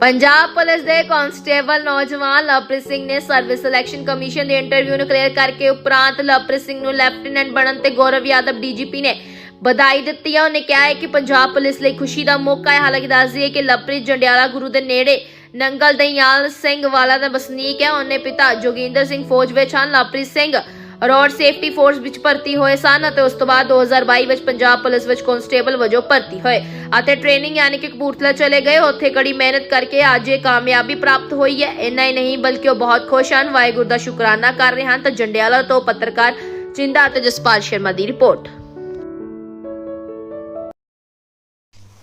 Punjab police ਦੇ constable ਨੌਜਵਾਨ ਲਵਪ੍ਰੀਤ ਸਿੰਘ ਨੇ ਸਰਵਿਸ ਸਿਲੈਕਸ਼ਨ ਕਮਿਸ਼ਨ ਦੇ ਇੰਟਰਵਿਊ ਨੂੰ ਕਲੀਅਰ ਕਰਕੇ ਉਪਰੰਤ ਲਵਪ੍ਰੀਤ ਸਿੰਘ ਨੂੰ ਲੈਫਟੀਨੈਂਟ ਬਣਨ ਤੇ ਗੌਰਵ ਯਾਦਵ ਡੀਜੀਪੀ ਨੇ ਵਧਾਈ ਦਿੱਤੀ ਹੈ। ਉਹਨੇ ਕਿਹਾ ਹੈ ਕਿ ਪੰਜਾਬ ਪੁਲਿਸ ਲਈ ਖੁਸ਼ੀ ਦਾ ਮੌਕਾ ਹੈ। ਹਾਲਾਂਕਿ ਦੱਸ ਦਈਏ ਕਿ ਲਵਪ੍ਰੀਤ ਜੰਡਿਆਲਾ ਗੁਰੂ ਦੇ ਨੇੜੇ ਨੰਗਲ ਦਈਆਲ ਸਿੰਘ ਵਾਲਾ ਦਾ ਵਸਨੀਕ ਹੈ। ਉਹਨੇ ਪਿਤਾ ਜੋਗਿੰਦਰ ਸਿੰਘ ਫੌਜ ਵਿੱਚ ਹਨ। Lovepreet Singh road safety force ਵਿੱਚ ਭਰਤੀ ਹੋਏ ਸਨ ਅਤੇ ਉਸ ਤੋਂ ਬਾਅਦ 2022 ਵਿੱਚ ਪੰਜਾਬ ਪੁਲਿਸ ਵਿੱਚ ਕਾਂਸਟੇਬਲ ਵਜੋਂ ਭਰਤੀ ਹੋਏ ਅਤੇ ਟ੍ਰੇਨਿੰਗ ਯਾਨੀ ਕਿ ਕਪੂਰਥਲਾ ਚਲੇ ਗਏ। ਉੱਥੇ ਕੜੀ ਮਿਹਨਤ ਕਰਕੇ ਅੱਜ ਇਹ ਕਾਮਯਾਬੀ ਪ੍ਰਾਪਤ ਹੋਈ ਹੈ। ਇੰਨਾ ਹੀ ਨਹੀਂ ਬਲਕਿ ਉਹ ਬਹੁਤ ਖੁਸ਼ ਹਨ। ਵਾਹਿਗੁਰੂ ਦਾ ਸ਼ੁਕਰਾਨਾ ਕਰ ਰਹੇ ਹਨ। ਤਾਂ ਜੰਡਿਆਲਾ ਤੋਂ ਪੱਤਰਕਾਰ ਚਿੰਦਾ ਅਤੇ ਜਸਪਾਲ ਸ਼ਰਮਾ ਦੀ ਰਿਪੋਰਟ।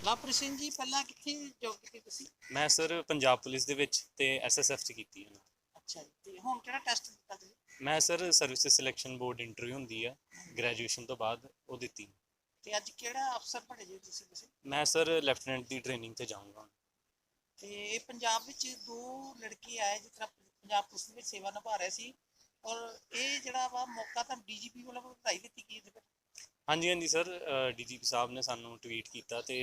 ਲਵਪ੍ਰੀਤ ਸਿੰਘ ਜੀ ਪਹਿਲਾਂ ਕਿੱਥੇ ਜੌਬ ਕੀਤੀ ਤੁਸੀਂ? ਮੈਂ ਸਰ ਪੰਜਾਬ ਪੁਲਿਸ ਦੇ ਵਿੱਚ ਤੇ ਐਸਐਸਐਫ ਚ ਕੀਤੀ ਹੈ। ਅੱਛਾ ਜੀ ਤੇ ਹੁਣ ਕਿਹੜਾ ਟੈਸਟ ਦਿੱਤਾ ਤੁਸੀਂ? ਮੈਂ sir service selection board interview ਹੁੰਦੀ ਆ ਗ੍ਰੈਜੂਏਸ਼ਨ ਤੋਂ ਬਾਅਦ ਉਹ ਦਿੱਤੀ। ਤੇ ਅੱਜ ਕਿਹੜਾ ਅਫਸਰ ਬਣੇ ਜੀ ਤੁਸੀਂ ਤੁਸੀਂ ਮੈਂ ਸਰ ਲੈਫਟੀਨੈਂਟ ਦੀ ਟ੍ਰੇਨਿੰਗ ਤੇ ਜਾਊਂਗਾ। ਤੇ ਇਹ ਪੰਜਾਬ ਵਿੱਚ ਦੋ ਲੜਕੇ ਆਏ ਜਿਸ ਤਰ੍ਹਾਂ ਪੰਜਾਬ ਪੁਲਿਸ ਵਿੱਚ ਸੇਵਾ ਨਿਭਾ ਰਹੇ ਸੀ ਔਰ ਇਹ ਜਿਹੜਾ ਵਾ ਮੌਕਾ ਤਾਂ ਡੀਜੀਪੀ ਵੱਲੋਂ ਵਧਾਈ ਦਿੱਤੀ ਗਈ ਇਹਦੇ ਹਾਂਜੀ ਹਾਂਜੀ ਸਰ ਡੀਜੀਪੀ ਸਾਹਿਬ ਨੇ ਸਾਨੂੰ ਟਵੀਟ ਕੀਤਾ ਤੇ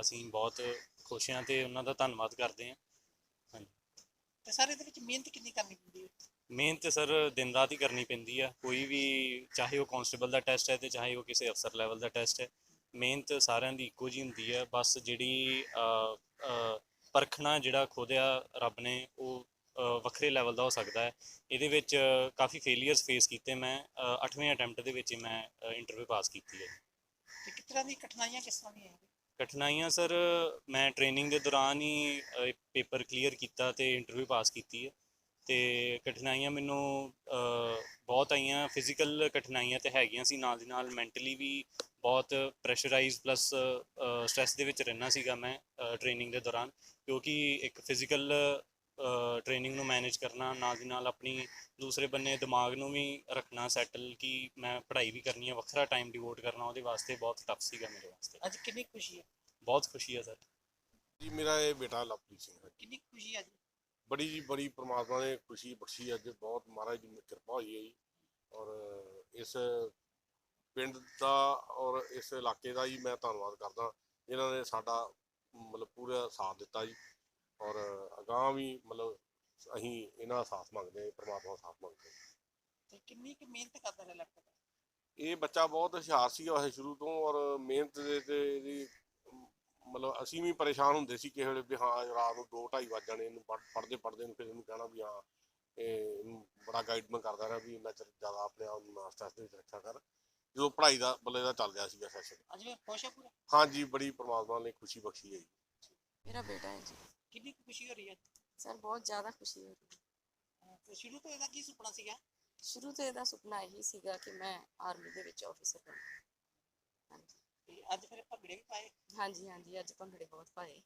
ਅਸੀਂ ਬਹੁਤ ਖੁਸ਼ ਹਾਂ ਤੇ ਉਹਨਾਂ ਦਾ ਧੰਨਵਾਦ ਕਰਦੇ ਹਾਂ। ਹਾਂਜੀ। ਤੇ ਸਰ ਇਹਦੇ ਵਿੱਚ ਮਿਹਨਤ ਕਿੰਨੀ ਕਰਨੀ ਪੈਂਦੀ ਹੈ? ਮਿਹਨਤ ਤੇ ਸਰ ਦਿਨ ਰਾਤ ਹੀ ਕਰਨੀ ਪੈਂਦੀ ਆ। ਕੋਈ ਵੀ ਚਾਹੇ ਉਹ ਕਾਂਸਟੇਬਲ ਦਾ ਟੈਸਟ ਹੈ ਤੇ ਚਾਹੇ ਉਹ ਕਿਸੇ ਅਫਸਰ ਲੈਵਲ ਦਾ ਟੈਸਟ ਹੈ ਮਿਹਨਤ ਸਾਰਿਆਂ ਦੀ ਇੱਕੋ ਜੀ ਹੁੰਦੀ ਹੈ ਬਸ ਜਿਹੜੀ ਪਰਖਣਾ ਜਿਹੜਾ ਖੋਦਿਆ ਰੱਬ ਨੇ ਉਹ ਵੱਖਰੇ ਲੈਵਲ ਦਾ ਹੋ ਸਕਦਾ ਹੈ। ਇਹਦੇ ਵਿੱਚ ਕਾਫੀ ਫੇਲਿਅਰਸ ਫੇਸ ਕੀਤੇ ਮੈਂ 8ਵੇਂ ਅਟੈਂਪਟ ਦੇ ਵਿੱਚ ਮੈਂ ਇੰਟਰਵਿਊ ਪਾਸ ਕੀਤੀ ਹੈ। ਤੇ ਕਿਸ ਤਰ੍ਹਾਂ ਦੀ ਕਠਿਨਾਈਆਂ ਕਿਸ ਤਰ੍ਹਾਂ ਦੀਆਂ ਕਠਿਨਾਈਆਂ ਸਰ ਮੈਂ ਟ੍ਰੇਨਿੰਗ ਦੇ ਦੌਰਾਨ ਹੀ ਪੇਪਰ ਕਲੀਅਰ ਕੀਤਾ ਤੇ ਇੰਟਰਵਿਊ ਪਾਸ ਕੀਤੀ ਹੈ। ਤੇ ਕਠਿਨਾਈਆਂ ਮੈਨੂੰ ਬਹੁਤ ਆਈਆਂ ਫਿਜ਼ੀਕਲ ਕਠਿਨਾਈਆਂ ਤੇ ਹੈਗੀਆਂ ਸੀ ਨਾਲ ਦੀ ਨਾਲ ਮੈਂਟਲੀ ਵੀ ਬਹੁਤ ਪ੍ਰੈਸ਼ਰਾਈਜ਼ ਪਲੱਸ ਸਟ੍ਰੈਸ ਦੇ ਵਿੱਚ ਰਹਿਣਾ ਸੀਗਾ ਮੈਂ ਟ੍ਰੇਨਿੰਗ ਦੇ ਦੌਰਾਨ ਕਿਉਂਕਿ ਇੱਕ ਫਿਜ਼ੀਕਲ ਟ੍ਰੇਨਿੰਗ ਨੂੰ ਮੈਨੇਜ ਕਰਨਾ ਨਾਲ ਦੀ ਨਾਲ ਆਪਣੀ ਦੂਸਰੇ ਬੰਨੇ ਦਿਮਾਗ ਨੂੰ ਵੀ ਰੱਖਣਾ ਸੈਟਲ ਕਿ ਮੈਂ ਪੜ੍ਹਾਈ ਵੀ ਕਰਨੀ ਹੈ ਵੱਖਰਾ ਟਾਈਮ ਡਿਵੋਟ ਕਰਨਾ ਉਹਦੇ ਵਾਸਤੇ ਬਹੁਤ ਟਫ ਸੀਗਾ ਮੇਰੇ ਵਾਸਤੇ। ਅੱਜ ਕਿੰਨੀ ਖੁਸ਼ੀ ਹੈ? ਬਹੁਤ ਖੁਸ਼ੀ ਹੈ ਸਰ ਜੀ ਮੇਰਾ ਇਹ ਬੇਟਾ ਲਵਪ੍ਰੀਤ ਸਿੰਘ ਹੈ। ਕਿੰਨੀ ਕੁ ਖੁਸ਼ੀ ਹੈ ਅੱਜ? ਬੜੀ ਜੀ ਬੜੀ ਪ੍ਰਮਾਤਮਾ ਨੇ ਖੁਸ਼ੀ ਬਖਸ਼ੀ ਅੱਜ। ਬਹੁਤ ਮਹਾਰਾਜ ਦੀ ਕਿਰਪਾ ਹੋਈ ਹੈ ਜੀ। ਔਰ ਇਸ ਪਿੰਡ ਦਾ ਔਰ ਇਸ ਇਲਾਕੇ ਦਾ ਜੀ ਮੈਂ ਧੰਨਵਾਦ ਕਰਦਾ। ਜਿਨ੍ਹਾਂ ਨੇ ਸਾਡਾ ਮਤਲਬ ਪੂਰਾ ਸਾਥ ਦਿੱਤਾ ਜੀ। ਔਰ ਅਗਾਂਹ ਵੀ ਮਤਲਬ ਅਸੀਂ ਇਹਨਾਂ ਦਾ ਸਾਥ ਮੰਗਦੇ ਹਾਂ ਪ੍ਰਮਾਤਮਾ ਦਾ ਸਾਥ ਮੰਗਦੇ ਹਾਂ। ਤੇ ਕਿੰਨੀ ਕੁ ਮਿਹਨਤ ਕਰਦਾ ਰਿਹਾ ਲੈਪਟਾਪ ਇਹ ਬੱਚਾ ਬਹੁਤ ਹੁਸ਼ਿਆਰ ਸੀ ਵੈਸੇ ਸ਼ੁਰੂ ਤੋਂ। ਔਰ ਮਿਹਨਤ ਦੇ ਤੇ ਇਹਦੀ ਅਸੀਂ ਵੀ ਪਰੇਸ਼ਾਨ ਹੁੰਦੇ ਸੀ ਕਿਸੇ ਵੇਲੇ ਵੀ ਹਾਂ ਰਾਤ ਨੂੰ 2:30 ਵੱਜ ਜਾਣੇ ਇਹਨੂੰ ਪੜ੍ਹਦੇ ਪੜ੍ਹਦੇ ਨੂੰ ਫਿਰ ਇਹਨੂੰ ਕਹਿਣਾ ਵੀ ਹਾਂ ਇਹ ਬੜਾ ਗਾਈਡ ਮੈਂ ਕਰਦਾ ਰਿਹਾ ਵੀ ਇੰਨਾ ਚਿਰ ਜ਼ਿਆਦਾ ਆਪਣੇ ਆਪ ਨੂੰ ਸਟ੍ਰੈਸ ਦੇ ਵਿੱਚ ਰੱਖਿਆ ਕਰ। ਜਦੋਂ ਪੜ੍ਹਾਈ ਦਾ ਬੱਲੇ ਦਾ ਚੱਲ ਰਿਹਾ ਸੀਗਾ ਸੈਸ਼ਨ ਅੱਜ ਵੀ ਖੁਸ਼ ਹੈ ਪੂਰਾ? ਹਾਂਜੀ ਬੜੀ ਪ੍ਰਮਾਤਮਾ ਨੇ ਖੁਸ਼ੀ ਬਖਸ਼ੀ ਹੈ ਜੀ। ਮੇਰਾ ਬੇਟਾ ਹੈ ਜੀ। ਕਿੰਨੀ ਖੁਸ਼ੀ ਹੋ ਰਹੀ ਹੈ? ਸਰ ਬਹੁਤ ਜ਼ਿਆਦਾ ਖੁਸ਼ੀ ਹੋ ਰਹੀ ਹੈ। ਤੇ ਸ਼ੁਰੂ ਤੋਂ ਇਹਦਾ ਕੀ ਸੁਪਨਾ ਸੀਗਾ? ਸ਼ੁਰੂ ਤੋਂ ਇਹਦਾ ਸੁਪਨਾ ਇਹੀ ਸੀਗਾ ਕਿ ਮੈਂ ਆਰਮੀ ਦੇ ਵਿੱਚ ਆਫੀਸਰ ਬਣਾ ਤੇ ਅੱਜ ਫਿਰ ਭੰਗੜੇ ਵੀ ਪਾਏ। ਹਾਂਜੀ ਹਾਂਜੀ ਅੱਜ ਭੰਗੜੇ ਬਹੁਤ ਪਾਏ।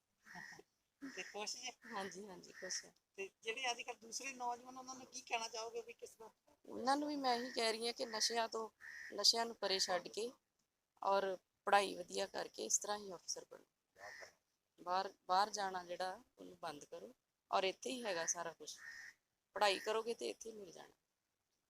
ਤੇ ਖੁਸ਼ ਜੀ? ਹਾਂਜੀ ਹਾਂਜੀ ਖੁਸ਼ ਹੈ ਤੇ ਜਿਹੜੇ ਅੱਜ ਕੱਲ੍ਹ ਦੂਸਰੇ ਨੌਜਵਾਨ ਉਹਨਾਂ ਨੂੰ ਕੀ ਕਹਿਣਾ ਚਾਹੋਗੇ ਵੀ ਕਿਸ ਤਰ੍ਹਾਂ? ਉਹਨਾਂ ਨੂੰ ਵੀ ਮੈਂ ਇਹੀ ਕਹਿ ਰਹੀ ਹਾਂ ਕਿ ਨਸ਼ਿਆਂ ਤੋਂ ਨਸ਼ਿਆਂ ਨੂੰ ਪਰੇ ਛੱਡ ਕੇ ਔਰ ਪੜ੍ਹਾਈ ਵਧੀਆ ਕਰਕੇ ਇਸ ਤਰ੍ਹਾਂ ਹੀ ਆਫੀਸਰ ਬਣੋ। ਬਾਹਰ ਬਾਹਰ ਜਾਣਾ ਜਿਹੜਾ ਉਹਨੂੰ ਬੰਦ ਕਰੋ। ਔਰ ਇੱਥੇ ਹੀ ਹੈਗਾ ਸਾਰਾ ਕੁਝ ਪੜ੍ਹਾਈ ਕਰੋਗੇ ਤੇ ਇੱਥੇ ਹੀ ਮਿਲ ਜਾਣਾ।